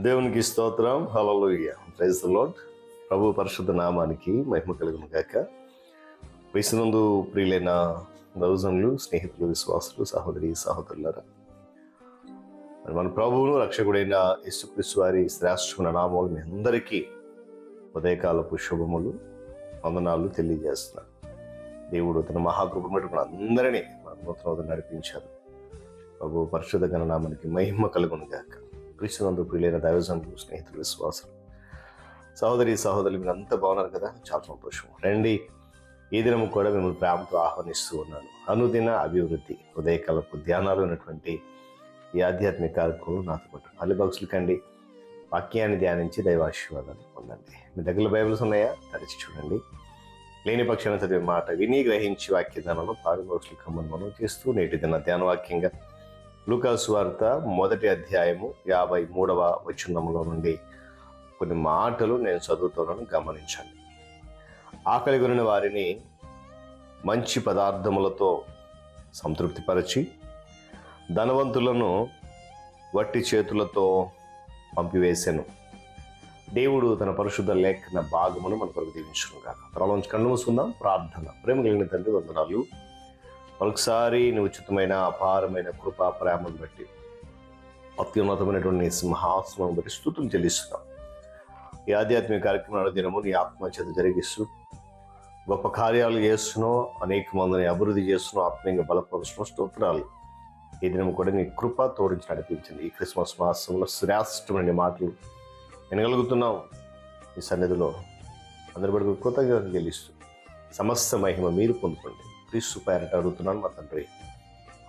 దేవునికి స్తోత్రం. Hallelujah praise lord ప్రభు పరిశుద్ధ నామానికి మహిమ కలుగును గాక. వయసునందు ప్రియులైన దౌజన్లు స్నేహితులు విశ్వాసులు సహోదరి సహోదరులరా. మరి మన ప్రభువును రక్షకుడైన యేసుక్రీస్తు వారి శ్రేష్ఠమైన నామాలు మీ అందరికీ ఉదయకాలపు శుభములు వందనాలు తెలియజేస్తున్నారు దేవుడు తన మహాకృపను మన అందరినీ మన నూతన నడిపించారు ప్రభు పరిశుద్ధ గణనామానికి మహిమ కలుగును గాక. క్రీస్తునందు ప్రియులైన దైవజనులు స్నేహితులు విశ్వాసులు. సహోదరి సహోదరులు మీరు అంతా బాగున్నారు కదా? చాలా సంతోషం. రండి ఈ దినము కూడా మిమ్మల్ని ప్రేమతో ఆహ్వానిస్తూ ఉన్నాను. అనుదిన అభివృద్ధి ఉదయకాలపు ధ్యానాలు ఉన్నటువంటి ఈ ఆధ్యాత్మిక కార్యక్రమం నాతో పాటు పల్లె బాక్సులు కండి వాక్యాన్ని ధ్యానించి దైవాశీర్వాదాలు పొందండి. మీ దగ్గర బైబిల్స్ ఉన్నాయా? తరచి చూడండి. లేని పక్షాన చదివే మాట విని గ్రహించి వాక్య ధ్యానంలో పాలుబాక్సులు కమ్మని మనం చేస్తూ నేటి దిన ధ్యాన వాక్యంగా లూకాసు వార్త మొదటి అధ్యాయము యాభై మూడవ వచనంలో నుండి కొన్ని మాటలు నేను చదువుతున్నాను గమనించండి. ఆకలి కొనిన వారిని మంచి పదార్థములతో సంతృప్తిపరచి ధనవంతులను వట్టి చేతులతో పంపివేశాను దేవుడు తన పరిశుద్ధ లేఖన భాగమును మన కొరకు దీవించును త్వరలోంచి కళ్ళు మూసుకుందాం ప్రార్థన. ప్రేమ కలిగిన తండ్రి వందనాలు. మరొకసారి నీ ఉచితమైన అపారమైన కృపా ప్రేమను బట్టి అత్యున్నతమైనటువంటి సింహాసనం బట్టి స్థుతులు చెల్లిస్తున్నాం. ఈ ఆధ్యాత్మిక కార్యక్రమాల దినము నీ ఆత్మచేత జరిగిస్తూ గొప్ప కార్యాలు చేస్తున్నావు అనేక మందిని అభివృద్ధి చేస్తున్నావు ఆత్మీయంగా బలపరుస్తున్నావు స్తోత్రాలు. ఈ దినం కూడా నీ కృప తోడించి నడిపించింది ఈ క్రిస్మస్ మాసంలో శ్రేష్టమైన మాటలు వినగలుగుతున్నాం. ఈ సన్నిధిలో అందరి బడుగు కృతజ్ఞత చెల్లిస్తూ సమస్త మహిమ మీరు పొందుకోండి. క్రీస్తు పేరట అడుగుతున్నాను మా తండ్రి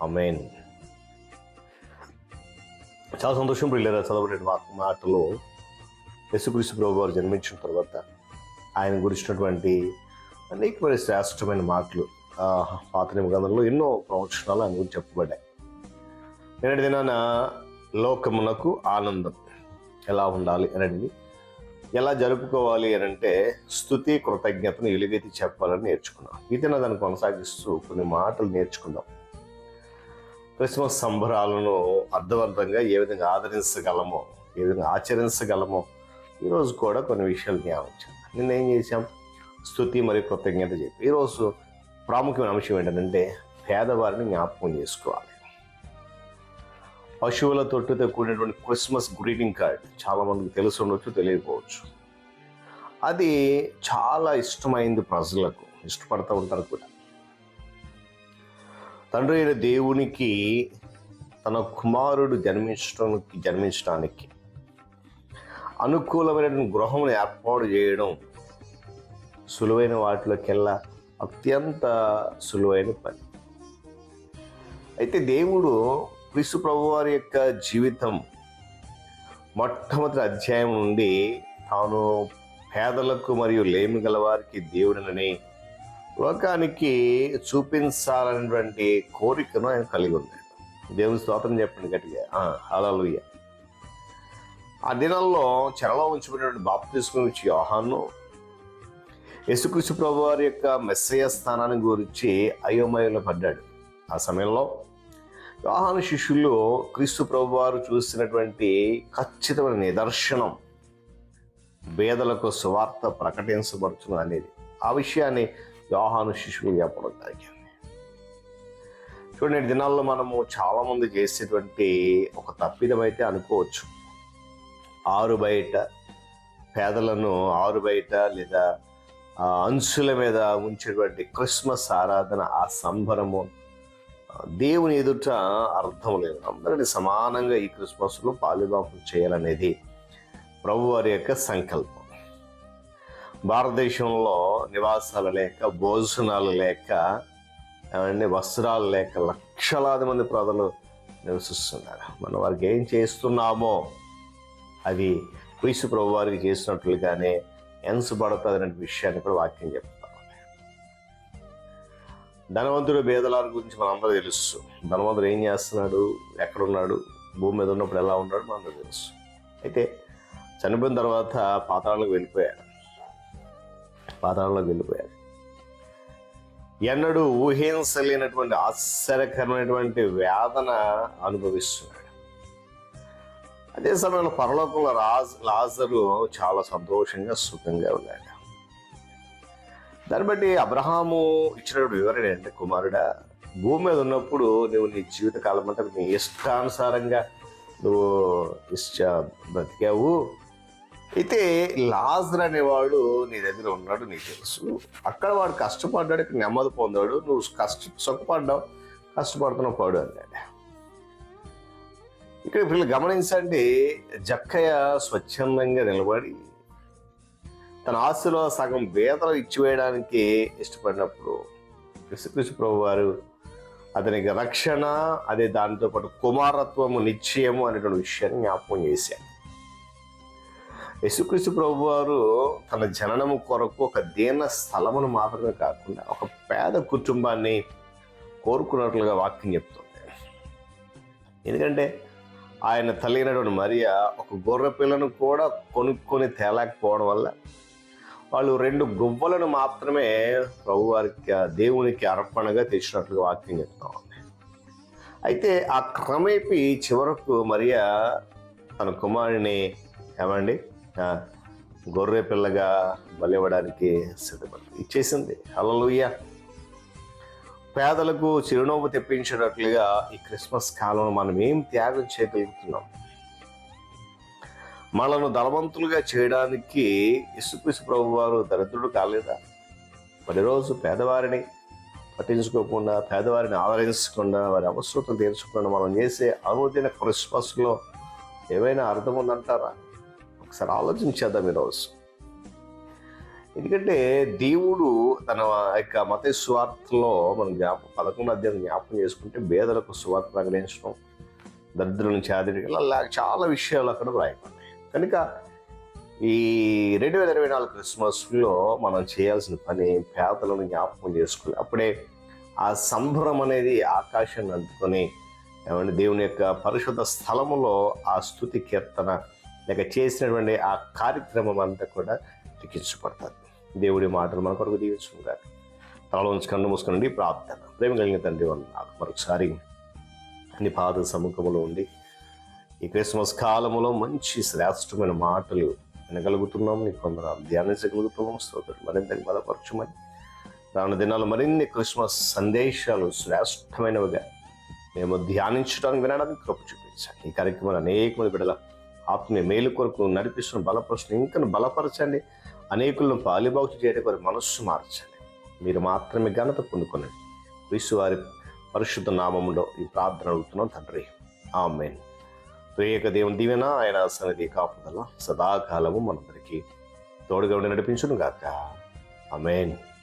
అమేన్ చాలా సంతోషం ప్రియులరా చదవబడే మా- మాటలో యశుక్రీస్తు ప్రభు వారు జన్మించిన తర్వాత ఆయన గురించినటువంటి అనేకమైన శ్రేష్టమైన మాటలు పాత నిబంధనలో ఎన్నో ప్రవచనాలు ఆయన గురించి చెప్పబడ్డాయి. నేటి దినాన లోకమునకు ఆనందం ఎలా ఉండాలి అనేది ఎలా జరుపుకోవాలి అని అంటే స్థుతి కృతజ్ఞతను ఎలుగైతే చెప్పాలని నేర్చుకున్నాం. ఇది దాన్ని కొనసాగిస్తూ కొన్ని మాటలు నేర్చుకుందాం. క్రిస్మస్ సంబరాలను అర్థవంతంగా ఏ విధంగా ఆదరించగలమో ఏ విధంగా ఆచరించగలమో ఈరోజు కూడా కొన్ని విషయాలు జ్ఞాపించాం నిన్న ఏం చేశాం? స్థుతి మరియు కృతజ్ఞత చెప్పి. ఈరోజు ప్రాముఖ్యమైన అంశం ఏంటంటే పేదవారిని జ్ఞాపకం చేసుకోవాలి. పశువుల తొట్టుతో కూడినటువంటి క్రిస్మస్ గ్రీటింగ్ కార్డ్ చాలామందికి తెలిసి ఉండొచ్చు తెలియకపోవచ్చు. అది చాలా ఇష్టమైంది ప్రజలకు ఇష్టపడుతూ ఉంటారు కూడా. తండ్రి అయిన దేవునికి తన కుమారుడు జన్మించడానికి జన్మించడానికి అనుకూలమైన గృహమును ఏర్పాటు చేయడం సులువైన వాటిలోకెల్లా అత్యంత సులువైన పని. అయితే దేవుడు క్రీస్తు ప్రభు వారి యొక్క జీవితం మొట్టమొదటి అధ్యాయం నుండి తాను పేదలకు మరియు లేమి గల వారికి దేవుడినని లోకానికి చూపించాలనేటువంటి కోరికను ఆయన కలిగి ఉన్నాడు. దేవుని స్తోత్రం చెప్పండి గట్టిగా. హలలుయ్య ఆ దినాల్లో చెరలో ఉంచబడినటువంటి బాప్తి తీసుకుని వచ్చి యోహాను యశుకృష్ణ ప్రభు వారి యొక్క మెస్సయ స్థానాన్ని గురించి అయోమయంలో పడ్డాడు. ఆ సమయంలో యోహాను శిష్యులు క్రీస్తు ప్రభు వారు చూసినటువంటి ఖచ్చితమైన నిదర్శనం పేదలకు సువార్త ప్రకటించబడుతుంది అనేది. ఆ విషయాన్ని యోహాను శిష్యులు చెప్పడం జరిగింది. చూడండి నేటి దినాల్లో మనము చాలామంది చేసేటువంటి ఒక తప్పిదమైతే అనుకోవచ్చు. ఆరు బయట పేదలను ఆరు బయట లేదా అంశుల మీద ఉంచేటువంటి క్రిస్మస్ ఆరాధన ఆ సంబరము దేవుని ఎదుట అర్థం లేదు. అందరిని సమానంగా ఈ క్రిస్మస్లో పాలుబాపం చేయాలనేది ప్రభు వారి యొక్క సంకల్పం. భారతదేశంలో నివాసాలు లేక భోజనాలు లేక ఏమండి వస్త్రాలు లేక లక్షలాది మంది ప్రజలు నివసిస్తున్నారు. మనం వారికి ఏం చేస్తున్నామో అది క్రీస్తు ప్రభు వారికి చేసినట్లుగానే ఎంచబడుతుంది అనే విషయాన్ని కూడా వాక్యం చెప్తుంది. ధనవంతుడు భేదలాల గురించి మనందరూ తెలుసు. ధనవంతుడు ఏం చేస్తున్నాడు? ఎక్కడున్నాడు? భూమి మీద ఉన్నప్పుడు ఎలా ఉన్నాడు? మనందరూ తెలుసు. అయితే చనిపోయిన తర్వాత పాతాళంలోకి వెళ్ళిపోయాడు. పాతాళంలోకి వెళ్ళిపోయాడు. ఎన్నడూ ఊహించలేనటువంటి ఆశ్చర్యకరమైనటువంటి వేదన అనుభవిస్తున్నాడు. అదే సమయంలో పరలోకంలో రాజ్ లాజరు చాలా సంతోషంగా సుఖంగా ఉన్నాడు. దాన్ని బట్టి అబ్రహాము ఇచ్చినటువంటి వివరణ ఏంటంటే కుమారుడా భూమి మీద ఉన్నప్పుడు నువ్వు నీ జీవిత కాలం అంతా నీ ఇష్టానుసారంగా నువ్వు ఇష్ట బ్రతికావు. అయితే లాజర్ అనేవాడు నీ దగ్గర ఉన్నాడు నీకు తెలుసు. అక్కడ వాడు కష్టపడ్డాడు ఇక్కడ నెమ్మది పొందాడు. నువ్వు కష్ట సొక్కపడ్డావు కష్టపడుతున్నావు పాడు అన్నాడు. ఇక్కడ వీళ్ళు గమనించండి జక్కయ్య స్వచ్ఛందంగా నిలబడి తన ఆస్తిలో సగం వేతలు ఇచ్చివేయడానికి ఇష్టపడినప్పుడు కృష్ణకృష్ణ ప్రభు వారు అతనికి రక్షణ అదే దానితో పాటు కుమారత్వము నిశ్చయము అనేటువంటి విషయాన్ని జ్ఞాపకం చేశారు యేసుక్రీస్తు ప్రభు వారు తన జననము కొరకు ఒక దీన స్థలమును మాత్రమే కాకుండా ఒక పేద కుటుంబాన్ని కోరుకున్నట్లుగా వాక్యం చెప్తుంది ఎందుకంటే ఆయన తల్లినటువంటి మరియ ఒక గొర్రె పిల్లను కూడా కొనుక్కొని తేలేకపోవడం వల్ల వాళ్ళు రెండు గువ్వలను మాత్రమే ప్రభువారికి దేవునికి అర్పణగా తెచ్చినట్లుగా వాక్యం చెప్తా ఉంది. అయితే ఆ క్రమేపి చివరకు మరియా తన కుమారుని ఏమండి? గొర్రె పిల్లగా బలివ్వడానికి సిద్ధపడింది ఇచ్చేసింది. హల్లెలూయా. పేదలకు చిరునవ్వు తెప్పించేటట్లుగా ఈ క్రిస్మస్ కాలంలో మనం ఏం త్యాగం చేయగలుగుతున్నాం? మనను ధనవంతులుగా చేయడానికి ఇసుక్రీసు ప్రభు వారు దరిద్రుడు కాలేదా? రోజు పేదవారిని పట్టించుకోకుండా పేదవారిని ఆదరించకుండా వారి అవసరం తీర్చకుండా మనం చేసే అనుదిన క్రిస్మస్లో ఏమైనా అర్థం ఉందంటారా? ఒకసారి ఆలోచించేద్దాం ఈరోజు. ఎందుకంటే దేవుడు తన యొక్క మత స్వార్థలో మనం జ్ఞాపకం పదకొండు అధ్యాయం జ్ఞాపకం చేసుకుంటే బేదలకు స్వార్థ ప్రకటించడం దరిద్రులను చాదిరి అలా చాలా విషయాలు అక్కడ రాయబడ్డాయి కనుక ఈ రెండు వేల ఇరవై నాలుగు క్రిస్మస్లో మనం చేయాల్సిన పని పేదలను జ్ఞాపకం చేసుకుని అప్పుడే ఆ సంభ్రం అనేది ఆకాశాన్ని అందుకొని ఏమంటే దేవుని యొక్క పరిశుద్ధ స్థలములో ఆ స్థుతి కీర్తన లేక చేసినటువంటి ఆ కార్యక్రమం అంతా కూడా లిఖించబడుతుంది. దేవుడి మాటలు మన కొరకు దీవించుకుంటారు తలలో ఉంచి కన్ను మూసుకునండి ప్రార్థన. ప్రేమ కలిగిన తండ్రి వాళ్ళు నాకు మరొకసారి నీ పాద సముఖంలో ఉండి ఈ క్రిస్మస్ కాలంలో మంచి శ్రేష్టమైన మాటలు వినగలుగుతున్నాం నీ కొందరు ధ్యానించగలుగుతున్నాం స్తోత్రం మరింత బలపరచమని. రాను దినాలు మరిన్ని క్రిస్మస్ సందేశాలు శ్రేష్టమైనవిగా మేము ధ్యానించడానికి వినడానికి కృప చూపించండి. ఈ కార్యక్రమాలు అనేక మంది బిడ్డల ఆత్మీయ మేలు కొరకు నడిపిస్తున్న బలపరచడం ఇంకా బలపరచండి. అనేకులను పాలిబాగు చేయడానికి వారి మనస్సు మార్చండి. మీరు మాత్రమే ఘనత పొందుకొనండి. విశ్వ వారి పరిశుద్ధ నామములో ఈ ప్రార్థన అడుగుతున్నాం తండ్రి. ఆమెన్. త్రియేక దేవుని దీవెన ఆయన సన్నిధి కాపుదల సదాకాలము మనందరికీ తోడుగా ఉండి నడిపించును గాక అమేన్